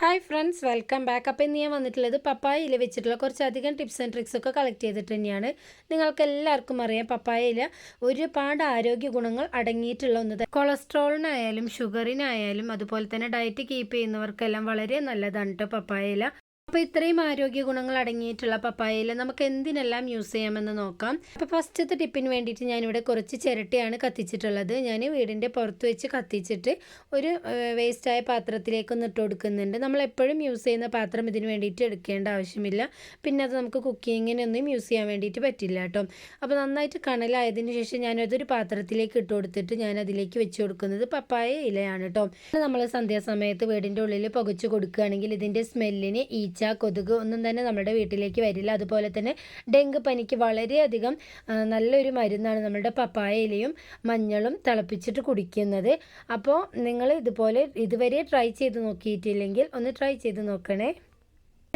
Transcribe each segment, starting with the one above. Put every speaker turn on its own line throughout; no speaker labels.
Hi friends welcome back അപ്പം ഇന്ന് ഞാൻ വന്നിട്ടുള്ളത് പപ്പായയില വെച്ചിട്ടുള്ള കുറച്ചധികം ടിപ്സ് ആൻഡ് ട്രിക്സ് ഒക്കെ കളക്ട് ചെയ്തിട്ട് തന്നെയാണ്. നിങ്ങൾക്ക് എല്ലാവർക്കും അറിയാം പപ്പായയില ഒരുപാട് ആരോഗ്യ ഗുണങ്ങൾ അടങ്ങിയിട്ടുള്ള ഒന്ന് കൊളസ്ട്രോളിനായാലും ഷുഗറിനായാലും അതുപോലെ തന്നെ ഡയറ്റ് കീപ്പ് ചെയ്യുന്നവർക്കെല്ലാം വളരെ നല്ലതാണ് കേട്ടോ പപ്പായയില. അപ്പോൾ ഇത്രയും ആരോഗ്യ ഗുണങ്ങൾ അടങ്ങിയിട്ടുള്ള പപ്പായയിൽ നമുക്ക് എന്തിനെല്ലാം യൂസ് ചെയ്യാമെന്ന് നോക്കാം. അപ്പോൾ ഫസ്റ്റത്തെ ടിപ്പിന് വേണ്ടിയിട്ട് ഞാനിവിടെ കുറച്ച് ചിരട്ടയാണ് കത്തിച്ചിട്ടുള്ളത്. ഞാൻ വീടിന്റെ പുറത്ത് വെച്ച് കത്തിച്ചിട്ട് ഒരു വേസ്റ്റായ പാത്രത്തിലേക്ക് ഒന്ന് ഇട്ട് കൊടുക്കുന്നുണ്ട്. നമ്മൾ എപ്പോഴും യൂസ് ചെയ്യുന്ന പാത്രം ഇതിന് വേണ്ടിയിട്ട് എടുക്കേണ്ട ആവശ്യമില്ല. പിന്നെ അത് നമുക്ക് കുക്കിങ്ങിനൊന്നും യൂസ് ചെയ്യാൻ വേണ്ടിയിട്ട് പറ്റില്ല കേട്ടോ. അപ്പോൾ നന്നായിട്ട് കണലായതിനു ശേഷം ഞാനതൊരു പാത്രത്തിലേക്ക് ഇട്ട് കൊടുത്തിട്ട് ഞാൻ അതിലേക്ക് വെച്ച് കൊടുക്കുന്നത് പപ്പായ ഇലയാണ് കേട്ടോ. നമ്മൾ സന്ധ്യാസമയത്ത് വീടിന്റെ ഉള്ളിൽ പുകച്ച് കൊടുക്കുകയാണെങ്കിൽ ഇതിന്റെ സ്മെല്ലിന് ഈച്ച ഈച്ച കൊതുക് ഒന്നും തന്നെ നമ്മുടെ വീട്ടിലേക്ക് വരില്ല. അതുപോലെ തന്നെ ഡെങ്ക് പനിക്ക് വളരെയധികം നല്ലൊരു മരുന്നാണ് നമ്മുടെ പപ്പായ ഇലയും മഞ്ഞളും തിളപ്പിച്ചിട്ട് കുടിക്കുന്നത്. അപ്പോൾ നിങ്ങൾ ഇതുപോലെ ഇതുവരെ ട്രൈ ചെയ്ത് നോക്കിയിട്ടില്ലെങ്കിൽ ഒന്ന് ട്രൈ ചെയ്ത് നോക്കണേ.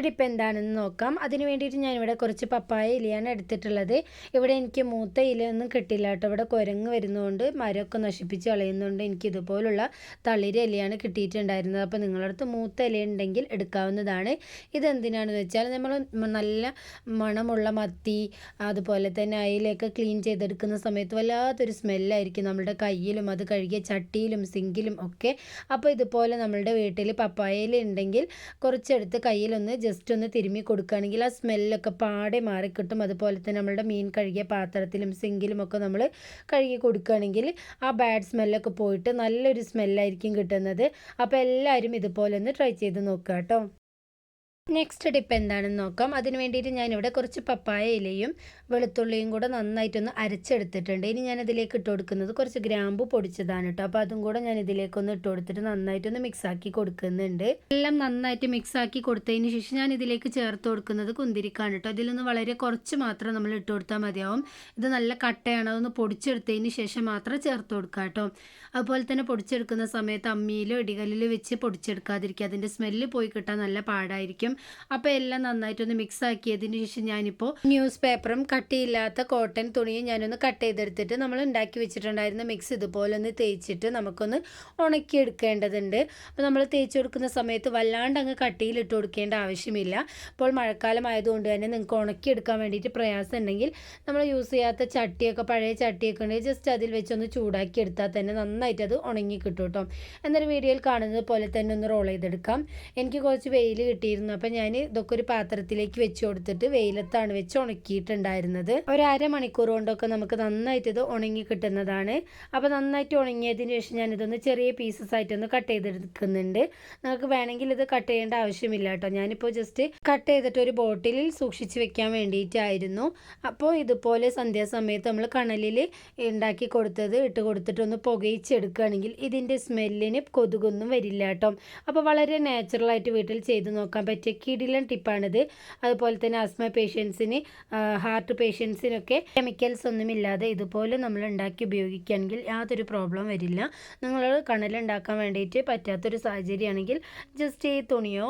ടിപ്പ് എന്താണെന്ന് നോക്കാം. അതിന് വേണ്ടിയിട്ട് ഞാനിവിടെ കുറച്ച് പപ്പായ ഇലയാണ് എടുത്തിട്ടുള്ളത്. ഇവിടെ എനിക്ക് മൂത്ത ഇലയൊന്നും കിട്ടില്ല കേട്ടോ. ഇവിടെ കുരങ്ങ് വരുന്നതുകൊണ്ട് മരമൊക്കെ നശിപ്പിച്ച് കളയുന്നതുകൊണ്ട് എനിക്ക് ഇതുപോലുള്ള തളിര ഇലയാണ് കിട്ടിയിട്ടുണ്ടായിരുന്നത്. അപ്പോൾ നിങ്ങളടുത്ത് മൂത്ത ഇല ഉണ്ടെങ്കിൽ എടുക്കാവുന്നതാണ്. ഇതെന്തിനാണെന്ന് വെച്ചാൽ നമ്മൾ നല്ല മണമുള്ള മത്തി അതുപോലെ തന്നെ അയിലൊക്കെ ക്ലീൻ ചെയ്തെടുക്കുന്ന സമയത്ത് വല്ലാത്തൊരു സ്മെല്ലായിരിക്കും നമ്മുടെ കയ്യിലും അത് കഴുകിയ ചട്ടിയിലും സിങ്കിലും ഒക്കെ. അപ്പോൾ ഇതുപോലെ നമ്മളുടെ വീട്ടിൽ ഇല ഉണ്ടെങ്കിൽ കുറച്ചെടുത്ത് കയ്യിലൊന്ന് ജസ്റ്റ് ഒന്ന് തിരുമ്മി കൊടുക്കുകയാണെങ്കിൽ ആ സ്മെല്ലൊക്കെ പാടെ മാറിക്കിട്ടും. അതുപോലെ തന്നെ നമ്മളുടെ മീൻ കഴുകിയ പാത്രത്തിലും സിങ്കിലും ഒക്കെ നമ്മൾ കഴുകി കൊടുക്കുകയാണെങ്കിൽ ആ ബാഡ് സ്മെല്ലൊക്കെ പോയിട്ട് നല്ലൊരു സ്മെല്ലായിരിക്കും കിട്ടുന്നത്. അപ്പോൾ എല്ലാവരും ഇതുപോലെ ഒന്ന് ട്രൈ ചെയ്ത് നോക്കുക കേട്ടോ. നെക്സ്റ്റ് ടിപ്പ് എന്താണെന്ന് നോക്കാം. അതിന് വേണ്ടിയിട്ട് ഞാനിവിടെ കുറച്ച് പപ്പായ ഇലയും വെളുത്തുള്ളിയും കൂടെ നന്നായിട്ടൊന്ന് അരച്ചെടുത്തിട്ടുണ്ട്. ഇനി ഞാൻ ഇതിലേക്ക് ഇട്ട് കൊടുക്കുന്നത് കുറച്ച് ഗ്രാമ്പു പൊടിച്ചതാണ് കേട്ടോ. അപ്പോൾ അതും കൂടെ ഞാൻ ഇതിലേക്കൊന്ന് ഇട്ട് കൊടുത്തിട്ട് നന്നായിട്ടൊന്ന് മിക്സ് ആക്കി കൊടുക്കുന്നുണ്ട്. എല്ലാം നന്നായിട്ട് മിക്സ് ആക്കി കൊടുത്തതിന് ശേഷം ഞാൻ ഇതിലേക്ക് ചേർത്ത് കൊടുക്കുന്നത് കുന്തിരിക്കാണ് കേട്ടോ. അതിലൊന്ന് വളരെ കുറച്ച് മാത്രം നമ്മൾ ഇട്ട് കൊടുത്താൽ മതിയാവും. ഇത് നല്ല കട്ടയാണ്. അതൊന്ന് പൊടിച്ചെടുത്തതിന് ശേഷം മാത്രം ചേർത്ത് കൊടുക്കുക കേട്ടോ. അതുപോലെ തന്നെ പൊടിച്ചെടുക്കുന്ന സമയത്ത് അമ്മിയിലോ ഇടികല്ലിലോ വെച്ച് പൊടിച്ചെടുക്കാതിരിക്കുക. അതിന്റെ സ്മെല്ല് പോയി കിട്ടാൻ നല്ല പാടായിരിക്കും. അപ്പോൾ എല്ലാം നന്നായിട്ടൊന്ന് മിക്സ് ആക്കിയതിന് ശേഷം ഞാനിപ്പോൾ ന്യൂസ് പേപ്പറും കട്ടിയില്ലാത്ത കോട്ടൺ തുണിയും ഞാനൊന്ന് കട്ട് ചെയ്തെടുത്തിട്ട് നമ്മൾ ഉണ്ടാക്കി വെച്ചിട്ടുണ്ടായിരുന്ന മിക്സ് ഇതുപോലെ ഒന്ന് തേച്ചിട്ട് നമുക്കൊന്ന് ഉണക്കിയെടുക്കേണ്ടതുണ്ട് അപ്പോൾ നമ്മൾ തേച്ച് കൊടുക്കുന്ന സമയത്ത് വല്ലാണ്ട് അങ്ങ് കട്ടിയിലിട്ട് കൊടുക്കേണ്ട ആവശ്യമില്ല. ഇപ്പോൾ മഴക്കാലം ആയതുകൊണ്ട് തന്നെ നിങ്ങൾക്ക് ഉണക്കിയെടുക്കാൻ വേണ്ടിയിട്ട് പ്രയാസം ഉണ്ടെങ്കിൽ നമ്മൾ യൂസ് ചെയ്യാത്ത ചട്ടിയൊക്കെ പഴയ ചട്ടിയൊക്കെ ഉണ്ടെങ്കിൽ ജസ്റ്റ് അതിൽ വെച്ചൊന്ന് ചൂടാക്കി എടുത്താൽ തന്നെ നന്നായിട്ട് അത് ഉണങ്ങി കിട്ടും കേട്ടോ എന്നൊരു വീഡിയോയിൽ കാണുന്നത് പോലെ തന്നെ ഒന്ന് റോൾ ചെയ്തെടുക്കാം. എനിക്ക് കുറച്ച് വെയിൽ കിട്ടിയിരുന്നു. അപ്പം ഞാൻ ഇതൊക്കെ ഒരു പാത്രത്തിലേക്ക് വെച്ച് കൊടുത്തിട്ട് വെയിലത്താണ് വെച്ച് ഉണക്കിയിട്ടുണ്ടായിരുന്നത്. ഒരു അരമണിക്കൂർ കൊണ്ടൊക്കെ നമുക്ക് നന്നായിട്ട് ഇത് ഉണങ്ങി കിട്ടുന്നതാണ്. അപ്പോൾ നന്നായിട്ട് ഉണങ്ങിയതിന് ശേഷം ഞാനിതൊന്ന് ചെറിയ പീസസ് ആയിട്ടൊന്ന് കട്ട് ചെയ്തെടുക്കുന്നുണ്ട്. നിങ്ങൾക്ക് വേണമെങ്കിൽ ഇത് കട്ട് ചെയ്യേണ്ട ആവശ്യമില്ല കേട്ടോ. ഞാനിപ്പോൾ ജസ്റ്റ് കട്ട് ചെയ്തിട്ട് ഒരു ബോട്ടിലിൽ സൂക്ഷിച്ച് വെക്കാൻ വേണ്ടിയിട്ടായിരുന്നു. അപ്പോൾ ഇതുപോലെ സന്ധ്യാസമയത്ത് നമ്മൾ കണലിൽ ഉണ്ടാക്കി കൊടുത്തത് ഇട്ട് കൊടുത്തിട്ടൊന്ന് പുകയിച്ചെടുക്കുകയാണെങ്കിൽ ഇതിന്റെ സ്മെല്ലിന് കൊതുകൊന്നും വരില്ല കേട്ടോ. അപ്പോൾ വളരെ നാച്ചുറലായിട്ട് വീട്ടിൽ ചെയ്ത് നോക്കാൻ പറ്റിയ കിടിലൻ ടിപ്പാണിത്. അതുപോലെ തന്നെ ആസ്മ പേഷ്യൻസിന് ഹാർട്ട് പേഷ്യൻസിനൊക്കെ കെമിക്കൽസ് ഒന്നുമില്ലാതെ ഇതുപോലെ നമ്മൾ ഉണ്ടാക്കി ഉപയോഗിക്കുകയാണെങ്കിൽ യാതൊരു പ്രോബ്ലം വരില്ല. നിങ്ങൾ കണലുണ്ടാക്കാൻ വേണ്ടിയിട്ട് പറ്റാത്തൊരു സാഹചര്യമാണെങ്കിൽ ജസ്റ്റ് ഈ തുണിയോ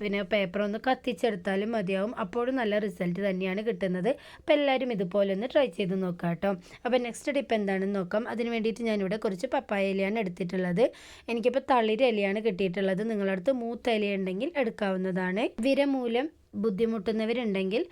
പിന്നെ പേപ്പറോ ഒന്ന് കത്തിച്ചെടുത്താലും മതിയാവും. അപ്പോഴും നല്ല റിസൾട്ട് തന്നെയാണ് കിട്ടുന്നത്. അപ്പോൾ എല്ലാവരും ഇതുപോലെ ഒന്ന് ട്രൈ ചെയ്ത് നോക്കാം കേട്ടോ അപ്പോൾ നെക്സ്റ്റ് ടിപ്പ് എന്താണെന്ന് നോക്കാം. അതിന് വേണ്ടിയിട്ട് ഞാനിവിടെ കുറച്ച് പപ്പായ ഇലയാണ് എടുത്തിട്ടുള്ളത്. എനിക്കിപ്പോൾ തളിര ഇലയാണ് കിട്ടിയിട്ടുള്ളത്. നിങ്ങളടുത്ത് മൂത്ത ഇല ഉണ്ടെങ്കിൽ എടുക്കാവുന്നതാണ്. വിരമൂലം ബുദ്ധിമുട്ടുന്നവരുണ്ടെങ്കിൽ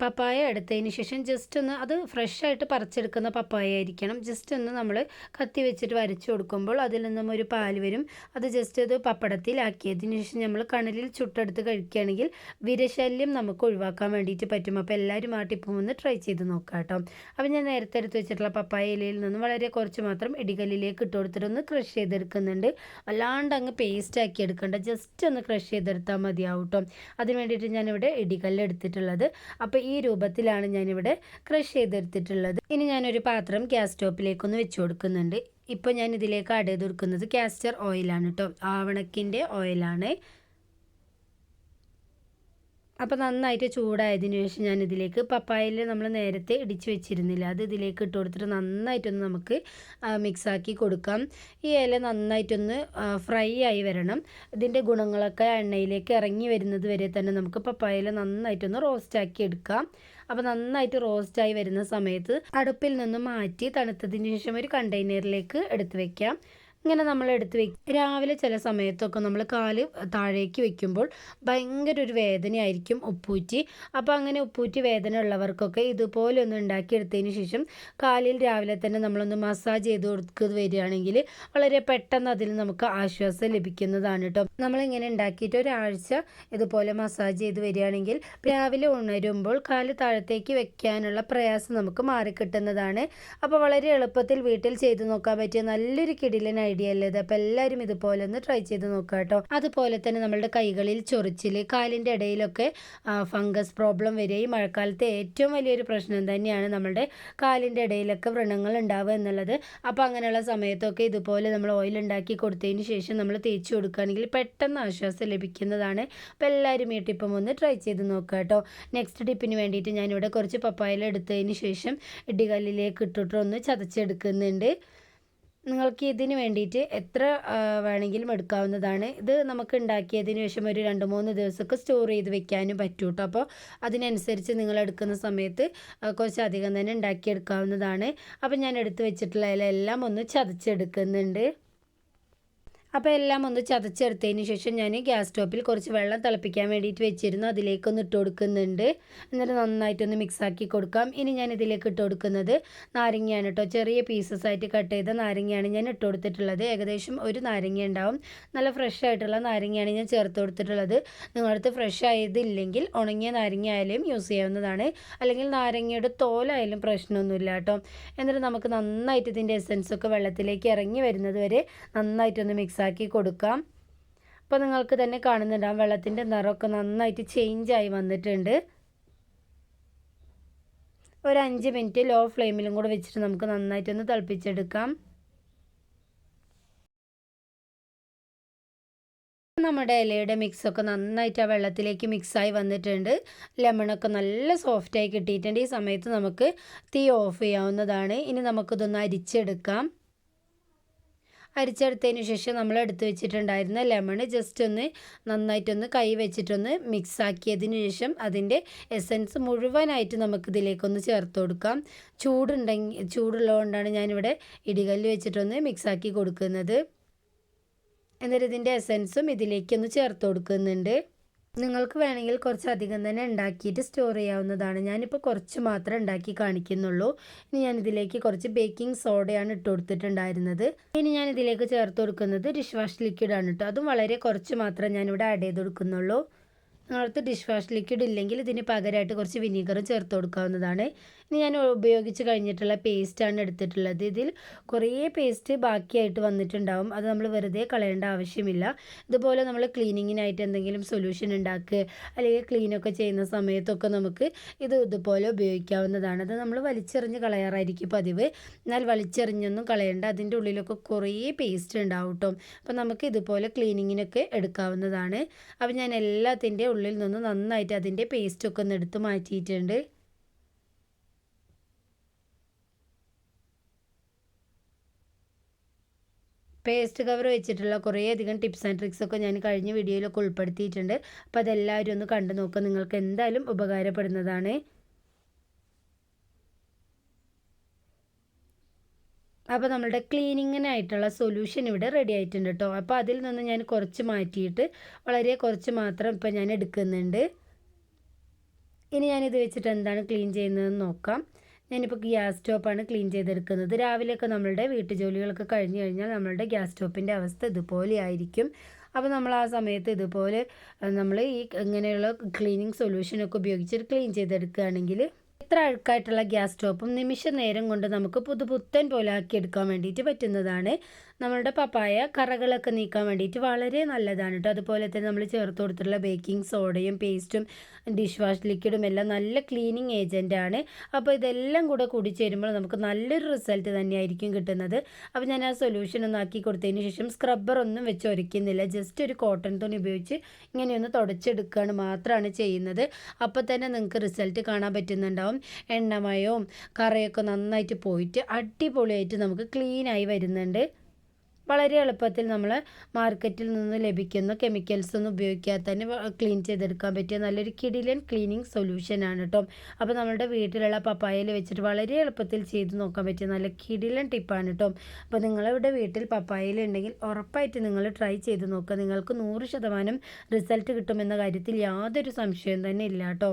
പപ്പായ എടുത്തതിന് ശേഷം ജസ്റ്റ് ഒന്ന് അത് ഫ്രഷായിട്ട് പറിച്ചെടുക്കുന്ന പപ്പായ ആയിരിക്കണം. ജസ്റ്റ് ഒന്ന് നമ്മൾ കത്തി വെച്ചിട്ട് വരച്ചു കൊടുക്കുമ്പോൾ അതിൽ നിന്നും ഒരു പാൽ വരും. അത് ജസ്റ്റ് അത് പപ്പടത്തിലാക്കിയതിന് ശേഷം നമ്മൾ കണലിൽ ചുട്ടെടുത്ത് കഴിക്കുകയാണെങ്കിൽ വിരശല്യം നമുക്ക് ഒഴിവാക്കാൻ വേണ്ടിയിട്ട് പറ്റും. അപ്പോൾ എല്ലാവരും ആ ടിപ്പും ഒന്ന് ട്രൈ ചെയ്ത് നോക്കാം കേട്ടോ അപ്പോൾ ഞാൻ നേരത്തെ എടുത്ത് വെച്ചിട്ടുള്ള പപ്പായ ഇലയിൽ നിന്നും വളരെ കുറച്ച് മാത്രം ഇടികല്ലിലേക്ക് ഇട്ട് കൊടുത്തിട്ട് ഒന്ന് ക്രഷ് ചെയ്തെടുക്കുന്നുണ്ട്. അല്ലാണ്ട് അങ്ങ് പേസ്റ്റ് ആക്കി എടുക്കേണ്ട. ജസ്റ്റ് ഒന്ന് ക്രഷ് ചെയ്തെടുത്താൽ മതിയാവും കേട്ടോ അതിന് വേണ്ടിയിട്ട് ഞാനിവിടെ ഇടികല്ല് എടുത്തിട്ടുള്ളത്. അപ്പോൾ അപ്പോൾ ഈ രൂപത്തിലാണ് ഞാനിവിടെ ക്രഷ് ചെയ്തെടുത്തിട്ടുള്ളത്. ഇനി ഞാനൊരു പാത്രം ഗ്യാസ് സ്റ്റോപ്പിലേക്കൊന്ന് വെച്ച് കൊടുക്കുന്നുണ്ട്. ഇപ്പോൾ ഞാൻ ഇതിലേക്ക് ആഡ് ചെയ്ത് കൊടുക്കുന്നത് കാസ്റ്റർ ഓയിലാണ് കേട്ടോ ആവണക്കിന്റെ ഓയിലാണ് അപ്പോൾ നന്നായിട്ട് ചൂടായതിന് ശേഷം ഞാൻ ഇതിലേക്ക് പപ്പായയിൽ നമ്മൾ നേരത്തെ ഇടിച്ച് വെച്ചിരുന്നില്ല. അത് ഇതിലേക്ക് ഇട്ട് കൊടുത്തിട്ട് നന്നായിട്ടൊന്ന് നമുക്ക് മിക്സാക്കി കൊടുക്കാം. ഈ ഇല നന്നായിട്ടൊന്ന് ഫ്രൈ ആയി വരണം. ഇതിന്റെ ഗുണങ്ങളൊക്കെ എണ്ണയിലേക്ക് ഇറങ്ങി വരുന്നത് വരെ തന്നെ നമുക്ക് പപ്പായയിൽ നന്നായിട്ടൊന്ന് റോസ്റ്റാക്കി എടുക്കാം. അപ്പോൾ നന്നായിട്ട് റോസ്റ്റായി വരുന്ന സമയത്ത് അടുപ്പിൽ നിന്ന് മാറ്റി തണുത്തതിന് ശേഷം ഒരു കണ്ടെയ്നറിലേക്ക് എടുത്ത് വെക്കാം. ഇങ്ങനെ നമ്മൾ എടുത്ത് വെക്കും. രാവിലെ ചില സമയത്തൊക്കെ നമ്മൾ കാൽ താഴേക്ക് വെക്കുമ്പോൾ ഭയങ്കര ഒരു വേദനയായിരിക്കും ഉപ്പൂറ്റി. അപ്പോൾ അങ്ങനെ ഉപ്പൂറ്റി വേദന ഉള്ളവർക്കൊക്കെ ഇതുപോലെ ഒന്ന് ഉണ്ടാക്കിയെടുത്തതിന് ശേഷം കാലിൽ രാവിലെ തന്നെ നമ്മളൊന്ന് മസാജ് ചെയ്ത് കൊടുക്കുക വരികയാണെങ്കിൽ വളരെ പെട്ടെന്ന് അതിൽ നമുക്ക് ആശ്വാസം ലഭിക്കുന്നതാണ് കേട്ടോ. നമ്മളിങ്ങനെ ഉണ്ടാക്കിയിട്ട് ഒരാഴ്ച ഇതുപോലെ മസാജ് ചെയ്ത് വരികയാണെങ്കിൽ രാവിലെ ഉണരുമ്പോൾ കാൽ താഴത്തേക്ക് വെക്കാനുള്ള പ്രയാസം നമുക്ക് മാറിക്കിട്ടുന്നതാണ്. അപ്പോൾ വളരെ എളുപ്പത്തിൽ വീട്ടിൽ ചെയ്ത് നോക്കാൻ പറ്റിയ നല്ലൊരു കിടിലൻ ഐഡിയ അപ്പൊ എല്ലാവരും ഇതുപോലെ ഒന്ന് ട്രൈ ചെയ്ത് നോക്കുക കേട്ടോ. അതുപോലെ തന്നെ നമ്മളുടെ കൈകളിൽ ചൊറിച്ചിൽ കാലിന്റെ ഇടയിലൊക്കെ ഫംഗസ് പ്രോബ്ലം വരിക ഈ മഴക്കാലത്തെ ഏറ്റവും വലിയൊരു പ്രശ്നം തന്നെയാണ് നമ്മളുടെ കാലിന്റെ ഇടയിലൊക്കെ വ്രണങ്ങൾ ഉണ്ടാവുക എന്നുള്ളത്. അപ്പോൾ അങ്ങനെയുള്ള സമയത്തൊക്കെ ഇതുപോലെ നമ്മൾ ഓയിൽ ഉണ്ടാക്കി കൊടുത്തതിന് ശേഷം നമ്മൾ തേച്ച് കൊടുക്കുകയാണെങ്കിൽ പെട്ടെന്ന് ആശ്വാസം ലഭിക്കുന്നതാണ്. അപ്പോൾ എല്ലാവരും ഈ ടിപ്പം ഒന്ന് ട്രൈ ചെയ്ത് നോക്കുക കേട്ടോ. നെക്സ്റ്റ് ടിപ്പിന് വേണ്ടിയിട്ട് ഞാനിവിടെ കുറച്ച് പപ്പായല എടുത്തതിന് ശേഷം ഇടികല്ലിലേക്ക് ഇട്ടിട്ട് ഒന്ന് ചതച്ചെടുക്കുന്നുണ്ട്. നിങ്ങൾക്ക് ഇതിന് വേണ്ടിയിട്ട് എത്ര വേണമെങ്കിലും എടുക്കാവുന്നതാണ്. ഇത് നമുക്ക് ഉണ്ടാക്കിയതിന് ശേഷം ഒരു രണ്ട് മൂന്ന് ദിവസമൊക്കെ സ്റ്റോർ ചെയ്ത് വെക്കാനും പറ്റും കേട്ടോ അപ്പോൾ അതിനനുസരിച്ച് നിങ്ങൾ എടുക്കുന്ന സമയത്ത് കുറച്ച് അധികം തന്നെ ഉണ്ടാക്കിയെടുക്കാവുന്നതാണ്. അപ്പോൾ ഞാൻ എടുത്ത് വെച്ചിട്ടുള്ള എല്ലാം ഒന്ന് ചതച്ചെടുക്കുന്നുണ്ട്. അപ്പോൾ എല്ലാം ഒന്ന് ചതച്ചെടുത്തതിന് ശേഷം ഞാൻ ഗ്യാസ് സ്റ്റോപ്പിൽ കുറച്ച് വെള്ളം തിളപ്പിക്കാൻ വേണ്ടിയിട്ട് വെച്ചിരുന്നു. അതിലേക്കൊന്ന് ഇട്ട് കൊടുക്കുന്നുണ്ട്. എന്നിട്ട് നന്നായിട്ടൊന്ന് മിക്സാക്കി കൊടുക്കാം. ഇനി ഞാൻ ഇതിലേക്ക് ഇട്ട് കൊടുക്കുന്നത് നാരങ്ങയാണ് കേട്ടോ ചെറിയ പീസസ് ആയിട്ട് കട്ട് ചെയ്ത നാരങ്ങയാണ് ഞാൻ ഇട്ട് കൊടുത്തിട്ടുള്ളത്. ഏകദേശം ഒരു നാരങ്ങ ഉണ്ടാവും. നല്ല ഫ്രഷ് ആയിട്ടുള്ള നാരങ്ങയാണ് ഞാൻ ചേർത്ത് കൊടുത്തിട്ടുള്ളത്. നിങ്ങളടുത്ത് ഫ്രഷ് ആയതില്ലെങ്കിൽ ഉണങ്ങിയ നാരങ്ങ ആയാലും യൂസ് ചെയ്യാവുന്നതാണ്. അല്ലെങ്കിൽ നാരങ്ങയുടെ തോലായാലും പ്രശ്നമൊന്നുമില്ല കേട്ടോ എന്നിട്ട് നമുക്ക് നന്നായിട്ട് ഇതിന്റെ എസൻസ് ഒക്കെ വെള്ളത്തിലേക്ക് ഇറങ്ങി വരുന്നത് വരെ നന്നായിട്ടൊന്ന് മിക്സ് ആക്കി കൊടുക്കാം. അപ്പോൾ നിങ്ങൾക്ക് തന്നെ കാണുന്നുണ്ടാവും വെള്ളത്തിന്റെ നിറമൊക്കെ നന്നായിട്ട് ചേഞ്ചായി വന്നിട്ടുണ്ട്. ഒരു അഞ്ച് മിനിറ്റ് ലോ ഫ്ലെയിമിലും കൂടെ വെച്ചിട്ട് നമുക്ക് നന്നായിട്ടൊന്ന് തിളപ്പിച്ചെടുക്കാം. നമ്മുടെ ഇലയുടെ മിക്സൊക്കെ നന്നായിട്ട് ആ വെള്ളത്തിലേക്ക് മിക്സായി വന്നിട്ടുണ്ട്. ലെമണൊക്കെ നല്ല സോഫ്റ്റായി കിട്ടിയിട്ടുണ്ട്. ഈ സമയത്ത് നമുക്ക് തീ ഓഫ് ചെയ്യാവുന്നതാണ്. ഇനി നമുക്കിതൊന്ന് അരിച്ചെടുക്കാം. അരിച്ചെടുത്തതിന് ശേഷം നമ്മൾ എടുത്തു വെച്ചിട്ടുണ്ടായിരുന്ന ലെമൺ ജസ്റ്റ് ഒന്ന് നന്നായിട്ടൊന്ന് കൈ വെച്ചിട്ടൊന്ന് മിക്സ് ആക്കിയതിന് ശേഷം അതിന്റെ എസൻസ് മുഴുവനായിട്ട് നമുക്കിതിലേക്കൊന്ന് ചേർത്ത് കൊടുക്കാം. ചൂടുണ്ടെങ്കിൽ ചൂടുള്ളതുകൊണ്ടാണ് ഞാനിവിടെ ഇടികല്ല് വെച്ചിട്ടൊന്ന് മിക്സാക്കി കൊടുക്കുന്നത്. എന്നിട്ട് ഇതിന്റെ എസൻസും ഇതിലേക്കൊന്ന് ചേർത്ത് കൊടുക്കുന്നുണ്ട്. നിങ്ങൾക്ക് വേണമെങ്കിൽ കുറച്ചധികം തന്നെ ഉണ്ടാക്കിയിട്ട് സ്റ്റോർ ചെയ്യാവുന്നതാണ്. ഞാനിപ്പോൾ കുറച്ച് മാത്രമേ ഉണ്ടാക്കി കാണിക്കുന്നുള്ളൂ. ഇനി ഞാനിതിലേക്ക് കുറച്ച് ബേക്കിംഗ് സോഡയാണ് ഇട്ട് കൊടുത്തിട്ടുണ്ടായിരുന്നത്. ഇനി ഞാൻ ഇതിലേക്ക് ചേർത്ത് കൊടുക്കുന്നത് ഡിഷ് വാഷ് ലിക്വിഡാണ് കേട്ടോ അതും വളരെ കുറച്ച് മാത്രമേ ഞാനിവിടെ ആഡ് ചെയ്ത് കൊടുക്കുന്നുള്ളൂ. നിങ്ങളടുത്ത് ഡിഷ് വാഷ് ലിക്വിഡ് ഇല്ലെങ്കിൽ ഇതിന് പകരമായിട്ട് കുറച്ച് വിനീഗറും ചേർത്ത് കൊടുക്കാവുന്നതാണ്. ഇനി ഞാൻ ഉപയോഗിച്ച് കഴിഞ്ഞിട്ടുള്ള പേസ്റ്റാണ് എടുത്തിട്ടുള്ളത്. ഇതിൽ കുറേ പേസ്റ്റ് ബാക്കിയായിട്ട് വന്നിട്ടുണ്ടാവും. അത് നമ്മൾ വെറുതെ കളയേണ്ട ആവശ്യമില്ല. ഇതുപോലെ നമ്മൾ ക്ലീനിങ്ങിനായിട്ട് എന്തെങ്കിലും സൊല്യൂഷൻ ഉണ്ടാക്കുക അല്ലെങ്കിൽ ക്ലീനൊക്കെ ചെയ്യുന്ന സമയത്തൊക്കെ നമുക്ക് ഇത് ഇതുപോലെ ഉപയോഗിക്കാവുന്നതാണ്. അത് നമ്മൾ വലിച്ചെറിഞ്ഞ് കളയാറായിരിക്കും പതിവ്. എന്നാൽ വലിച്ചെറിഞ്ഞൊന്നും കളയേണ്ട. അതിന്റെ ഉള്ളിലൊക്കെ കുറേ പേസ്റ്റ് ഉണ്ടാവും കേട്ടോ. അപ്പോൾ നമുക്ക് ഇതുപോലെ ക്ലീനിങ്ങിനൊക്കെ എടുക്കാവുന്നതാണ്. അപ്പോൾ ഞാൻ എല്ലാത്തിന്റെ ഉള്ളിൽ നിന്ന് നന്നായിട്ട് അതിന്റെ പേസ്റ്റൊക്കെ ഒന്ന് എടുത്ത് മാറ്റിയിട്ടുണ്ട്. പേസ്റ്റ് കവർ വെച്ചിട്ടുള്ള കുറേ അധികം ടിപ്സ് ആൻഡ് ട്രിക്സ് ഒക്കെ ഞാൻ കഴിഞ്ഞ വീഡിയോയിലൊക്കെ ഉൾപ്പെടുത്തിയിട്ടുണ്ട്. അപ്പോൾ അതെല്ലാവരും ഒന്ന് കണ്ടു നോക്കുക നിങ്ങൾക്ക് എന്തായാലും ഉപകാരപ്പെടുന്നതാണ്. അപ്പോൾ നമ്മളുടെ ക്ലീനിങ്ങിനായിട്ടുള്ള സൊല്യൂഷൻ ഇവിടെ റെഡി ആയിട്ടുണ്ട് കേട്ടോ അപ്പോൾ അതിൽ നിന്ന് ഞാൻ കുറച്ച് മാറ്റിയിട്ട് വളരെ കുറച്ച് മാത്രം ഇപ്പോൾ ഞാൻ എടുക്കുന്നുണ്ട്. ഇനി ഞാനിത് വെച്ചിട്ട് എന്താണ് ക്ലീൻ ചെയ്യുന്നതെന്ന് നോക്കാം. ഞാനിപ്പോൾ ഗ്യാസ് സ്റ്റോപ്പാണ് ക്ലീൻ ചെയ്തെടുക്കുന്നത്. രാവിലെയൊക്കെ നമ്മളുടെ വീട്ടുജോലികളൊക്കെ കഴിഞ്ഞ് കഴിഞ്ഞാൽ നമ്മളുടെ ഗ്യാസ് സ്റ്റോപ്പിന്റെ അവസ്ഥ ഇതുപോലെ ആയിരിക്കും. അപ്പോൾ നമ്മൾ ആ സമയത്ത് ഇതുപോലെ നമ്മൾ ഈ ഇങ്ങനെയുള്ള ക്ലീനിങ് സൊല്യൂഷനൊക്കെ ഉപയോഗിച്ചിട്ട് ക്ലീൻ ചെയ്തെടുക്കുകയാണെങ്കിൽ എത്ര അഴുക്കായിട്ടുള്ള ഗ്യാസ് സ്റ്റോപ്പും നിമിഷ നേരം കൊണ്ട് നമുക്ക് പുതുപുത്തൻ പോലെ ആക്കിയെടുക്കാൻ വേണ്ടിയിട്ട് പറ്റുന്നതാണ്. നമ്മളുടെ പപ്പായ കറകളൊക്കെ നീക്കാൻ വേണ്ടിയിട്ട് വളരെ നല്ലതാണ് കേട്ടോ അതുപോലെ തന്നെ നമ്മൾ ചേർത്ത് കൊടുത്തിട്ടുള്ള ബേക്കിംഗ് സോഡയും പേസ്റ്റും ഡിഷ് വാഷ് ലിക്വിഡും എല്ലാം നല്ല ക്ലീനിങ് ആണ്. അപ്പോൾ ഇതെല്ലാം കൂടെ കൂടി ചേരുമ്പോൾ നമുക്ക് നല്ലൊരു റിസൾട്ട് തന്നെയായിരിക്കും കിട്ടുന്നത്. അപ്പോൾ ഞാൻ ആ സൊല്യൂഷൻ ഒന്ന് ആക്കി കൊടുത്തതിന് ശേഷം സ്ക്രബ്ബർ ഒന്നും വെച്ച് ഒരയ്ക്കുന്നില്ല. ജസ്റ്റ് ഒരു കോട്ടൺ തുണി ഉപയോഗിച്ച് ഇങ്ങനെയൊന്ന് തുടച്ചെടുക്കുകയാണ് മാത്രമാണ് ചെയ്യുന്നത്. അപ്പോൾ തന്നെ നിങ്ങൾക്ക് റിസൾട്ട് കാണാൻ പറ്റുന്നുണ്ടാവും. എണ്ണമയവും കറയൊക്കെ നന്നായിട്ട് പോയിട്ട് അടിപൊളിയായിട്ട് നമുക്ക് ക്ലീനായി വരുന്നുണ്ട്. വളരെ എളുപ്പത്തിൽ നമ്മൾ മാർക്കറ്റിൽ നിന്ന് ലഭിക്കുന്ന കെമിക്കൽസ് ഒന്നും ഉപയോഗിക്കാതെ തന്നെ ക്ലീൻ ചെയ്തെടുക്കാൻ പറ്റിയ നല്ലൊരു കിടിലൻ ക്ലീനിങ് സൊല്യൂഷനാണ് കേട്ടോ അപ്പോൾ നമ്മുടെ വീട്ടിലുള്ള പപ്പായയിൽ വെച്ചിട്ട് വളരെ എളുപ്പത്തിൽ ചെയ്ത് നോക്കാൻ പറ്റിയ നല്ല കിടിലൻ ടിപ്പാണ് കേട്ടോ അപ്പോൾ നിങ്ങളുടെ വീട്ടിൽ പപ്പായയിൽ ഉണ്ടെങ്കിൽ ഉറപ്പായിട്ട് നിങ്ങൾ ട്രൈ ചെയ്ത് നോക്കുക നിങ്ങൾക്ക് നൂറ് ശതമാനം റിസൾട്ട് കിട്ടുമെന്ന കാര്യത്തിൽ യാതൊരു സംശയവും തന്നെ ഇല്ല കേട്ടോ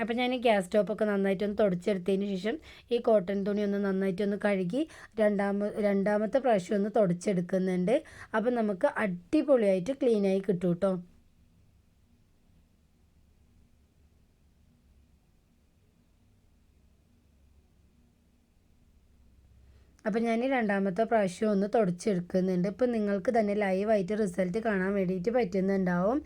അപ്പോൾ ഞാൻ ഗ്യാസ് സ്റ്റോപ്പൊക്കെ നന്നായിട്ടൊന്ന് തുടച്ചെടുത്തതിന് ശേഷം ഈ കോട്ടൺ തുണി ഒന്ന് നന്നായിട്ടൊന്ന് കഴുകി രണ്ടാമ രണ്ടാമത്തെ പ്രാവശ്യം ഒന്ന് തുടച്ചെടുക്കുന്നുണ്ട്. അപ്പോൾ നമുക്ക് അടിപൊളിയായിട്ട് ക്ലീനായി കിട്ടും കേട്ടോ അപ്പോൾ ഞാൻ രണ്ടാമത്തെ പ്രാവശ്യം ഒന്ന് തുടച്ചെടുക്കുന്നുണ്ട്. ഇപ്പം നിങ്ങൾക്ക് തന്നെ ലൈവായിട്ട് റിസൾട്ട് കാണാൻ വേണ്ടിയിട്ട് പറ്റുന്നുണ്ടാവും.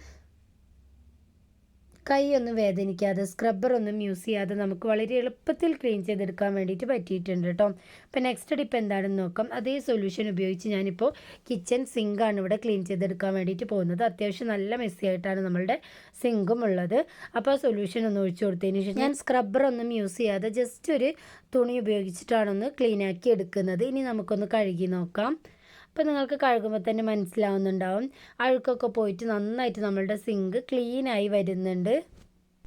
കൈയൊന്നും വേദനിക്കാതെ സ്ക്രബ്ബറൊന്നും യൂസ് ചെയ്യാതെ നമുക്ക് വളരെ എളുപ്പത്തിൽ ക്ലീൻ ചെയ്തെടുക്കാൻ വേണ്ടിയിട്ട് പറ്റിയിട്ടുണ്ട് കേട്ടോ അപ്പോൾ നെക്സ്റ്റ് ടിപ്പ് എന്താണെന്ന് നോക്കാം. അതേ സൊല്യൂഷൻ ഉപയോഗിച്ച് ഞാനിപ്പോൾ കിച്ചൺ സിങ്കാണ് ഇവിടെ ക്ലീൻ ചെയ്തെടുക്കാൻ വേണ്ടിയിട്ട് പോകുന്നത്. അത്യാവശ്യം നല്ല മെസ്സി ആയിട്ടാണ് നമ്മളുടെ സിങ്കും ഉള്ളത്. അപ്പോൾ ആ സൊല്യൂഷൻ ഒന്ന് ഒഴിച്ചു കൊടുത്തതിന് ശേഷം ഞാൻ സ്ക്രബ്ബറൊന്നും യൂസ് ചെയ്യാതെ ജസ്റ്റ് ഒരു തുണി ഉപയോഗിച്ചിട്ടാണൊന്ന് ക്ലീൻ ആക്കി എടുക്കുന്നത്. ഇനി നമുക്കൊന്ന് കഴുകി നോക്കാം. അപ്പോൾ നിങ്ങൾക്ക് കഴുകുമ്പോൾ തന്നെ മനസ്സിലാവുന്നുണ്ടാവും. അഴുക്കൊക്കെ പോയിട്ട് നന്നായിട്ട് നമ്മളുടെ സിങ്ക് ക്ലീനായി വരുന്നുണ്ട്.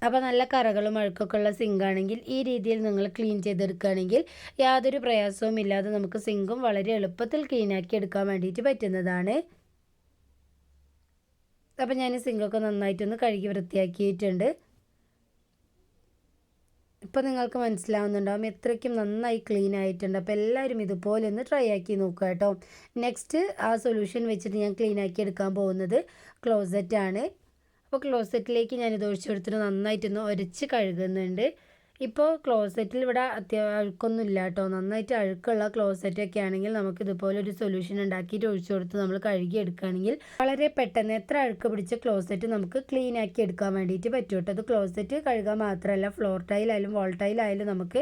അപ്പോൾ നല്ല കറകളും അഴുക്കൊക്കെ ഉള്ള സിങ്കാണെങ്കിൽ ഈ രീതിയിൽ നിങ്ങൾ ക്ലീൻ ചെയ്തെടുക്കുകയാണെങ്കിൽ യാതൊരു പ്രയാസവും ഇല്ലാതെ നമുക്ക് സിങ്കും വളരെ എളുപ്പത്തിൽ ക്ലീനാക്കി എടുക്കാൻ വേണ്ടിയിട്ട് പറ്റുന്നതാണ്. അപ്പോൾ ഞാൻ സിങ്കൊക്കെ നന്നായിട്ടൊന്ന് കഴുകി വൃത്തിയാക്കിയിട്ടുണ്ട്. ഇപ്പോൾ നിങ്ങൾക്ക് മനസ്സിലാവുന്നുണ്ടാവും എത്രയ്ക്കും നന്നായി ക്ലീൻ ആയിട്ടുണ്ട്. അപ്പോൾ എല്ലാവരും ഇതുപോലെ ഒന്ന് ട്രൈ ആക്കി നോക്കുക കേട്ടോ. നെക്സ്റ്റ് ആ സൊല്യൂഷൻ വെച്ചിട്ട് ഞാൻ ക്ലീൻ ആക്കി എടുക്കാൻ പോകുന്നത് ക്ലോസറ്റാണ് അപ്പോൾ ക്ലോസറ്റിലേക്ക് ഞാൻ ഇത് ഒഴിച്ചെടുത്തിട്ട് നന്നായിട്ടൊന്ന് ഉരച്ച് കഴുകുന്നുണ്ട്. ഇപ്പോൾ ക്ലോസറ്റിൽ ഇവിടെ ഇല്ല കേട്ടോ. നന്നായിട്ട് അഴുക്കുള്ള ക്ലോസറ്റൊക്കെ ആണെങ്കിൽ നമുക്ക് ഇതുപോലെ ഒരു സൊല്യൂഷൻ ഉണ്ടാക്കിയിട്ട് ഒഴിച്ചു കൊടുത്ത് നമ്മൾ കഴുകി എടുക്കുകയാണെങ്കിൽ വളരെ പെട്ടെന്ന് എത്ര അഴുക്ക് പിടിച്ച ക്ലോസറ്റ് നമുക്ക് ക്ലീൻ ആക്കി എടുക്കാൻ വേണ്ടിയിട്ട് പറ്റും കേട്ടോ. അത് ക്ലോസറ്റ് കഴുകാൻ മാത്രമല്ല ഫ്ലോർ ടൈലായാലും വോൾ ടൈലായാലും നമുക്ക്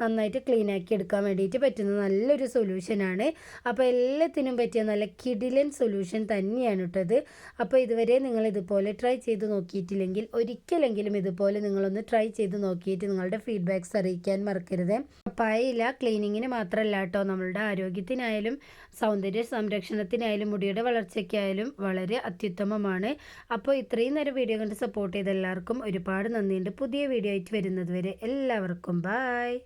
നന്നായിട്ട് ക്ലീൻ ആക്കി എടുക്കാൻ വേണ്ടിയിട്ട് പറ്റുന്ന നല്ലൊരു സൊല്യൂഷനാണ് അപ്പോൾ എല്ലാത്തിനും പറ്റിയ നല്ല കിഡിലൻ സൊല്യൂഷൻ തന്നെയാണ് കേട്ടത് അപ്പോൾ ഇതുവരെ നിങ്ങൾ ഇതുപോലെ ട്രൈ ചെയ്ത് നോക്കിയിട്ടില്ലെങ്കിൽ ഒരിക്കലെങ്കിലും ഇതുപോലെ നിങ്ങളൊന്ന് ട്രൈ ചെയ്ത് നോക്കിയിട്ട് നിങ്ങളുടെ ഫീഡ്ബാക്ക്സ് അറിയിക്കാൻ മറക്കരുത്. പപ്പായയില ക്ലീനിങ്ങിന് മാത്രമല്ല കേട്ടോ നമ്മളുടെ ആരോഗ്യത്തിനായാലും സൗന്ദര്യ സംരക്ഷണത്തിനായാലും മുടിയുടെ വളർച്ചയ്ക്കായാലും വളരെ അത്യുത്തമമാണ്. അപ്പോൾ ഇത്രയും നേരം വീഡിയോ കണ്ട് സപ്പോർട്ട് ചെയ്ത എല്ലാവർക്കും ഒരുപാട് നന്ദിയുണ്ട്. പുതിയ വീഡിയോ ആയിട്ട് വരുന്നത് വരെ എല്ലാവർക്കും ബായ്